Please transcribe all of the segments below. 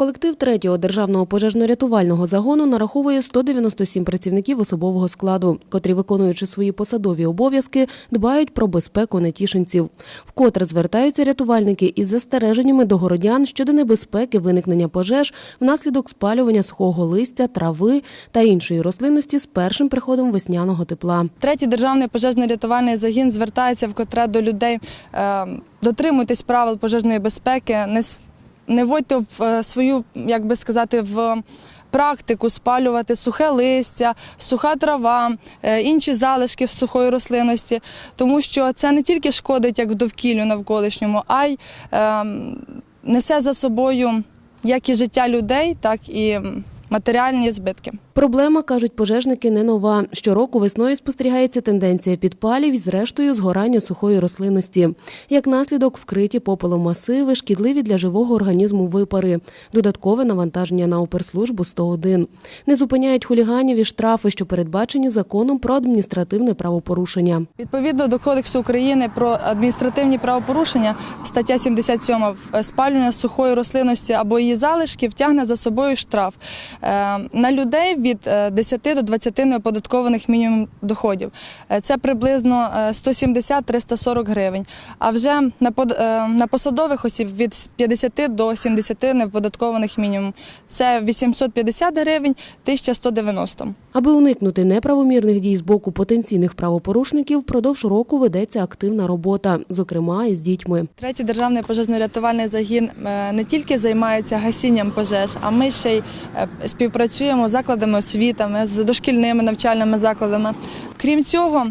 Колектив третього державного пожежно-рятувального загону нараховує 197 працівників особового складу, котрі, виконуючи свої посадові обов'язки, дбають про безпеку нетішинців. Вкотре звертаються рятувальники із застереженнями до городян щодо небезпеки виникнення пожеж внаслідок спалювання сухого листя, трави та іншої рослинності з першим приходом весняного тепла. Третій державний пожежно-рятувальний загін звертається вкотре до людей. е, Дотримуйтесь правил пожежної безпеки, не, не вводьте в е, свою, як би сказати, в практику спалювати сухе листя, суха трава, е, інші залишки з сухої рослинності, тому що це не тільки шкодить як довкіллю навколишньому, а й е, несе за собою як і життя людей, так і матеріальні збитки. Проблема, кажуть пожежники, не нова. Щороку весною спостерігається тенденція підпалів і зрештою згорання сухої рослинності. Як наслідок, вкриті попелом масиви, шкідливі для живого організму випари, додаткове навантаження на оперслужбу 101. Не зупиняють хуліганів і штрафи, що передбачені законом про адміністративне правопорушення. Відповідно до Кодексу України про адміністративні правопорушення, стаття 77 в- спалювання сухої рослинності або її залишків тягне за собою штраф Е, на людей від е, 10 до 20 неоподаткованих мінімум доходів. Е, Це приблизно е, 170-340 гривень. А вже на е, посадових осіб від 50 до 70 неоподаткованих мінімум. Це 850 гривень, 1190. Аби уникнути неправомірних дій з боку потенційних правопорушників, впродовж року ведеться активна робота, зокрема із дітьми. Третій державний пожежно-рятувальний загін е, не тільки займається гасінням пожеж, а ми ще й е, співпрацюємо з закладами освітами, з дошкільними навчальними закладами. Крім цього.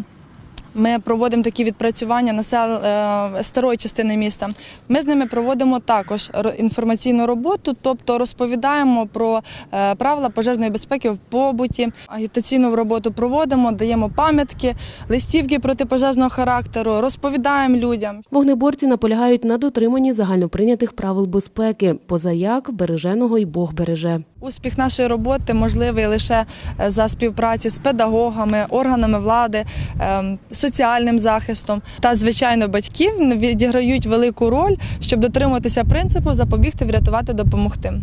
Ми проводимо такі відпрацювання насел е, старої частини міста. Ми з ними проводимо також інформаційну роботу, тобто розповідаємо про е, правила пожежної безпеки в побуті. Агітаційну роботу проводимо, даємо пам'ятки, листівки протипожежного характеру, розповідаємо людям. Вогнеборці наполягають на дотриманні загальноприйнятих правил безпеки, позаяк береженого й Бог береже. Успіх нашої роботи можливий лише е, за співпраці з педагогами, органами влади, ем, соціальним захистом та, звичайно, батьків відіграють велику роль, щоб дотримуватися принципу запобігти, врятувати, допомогти.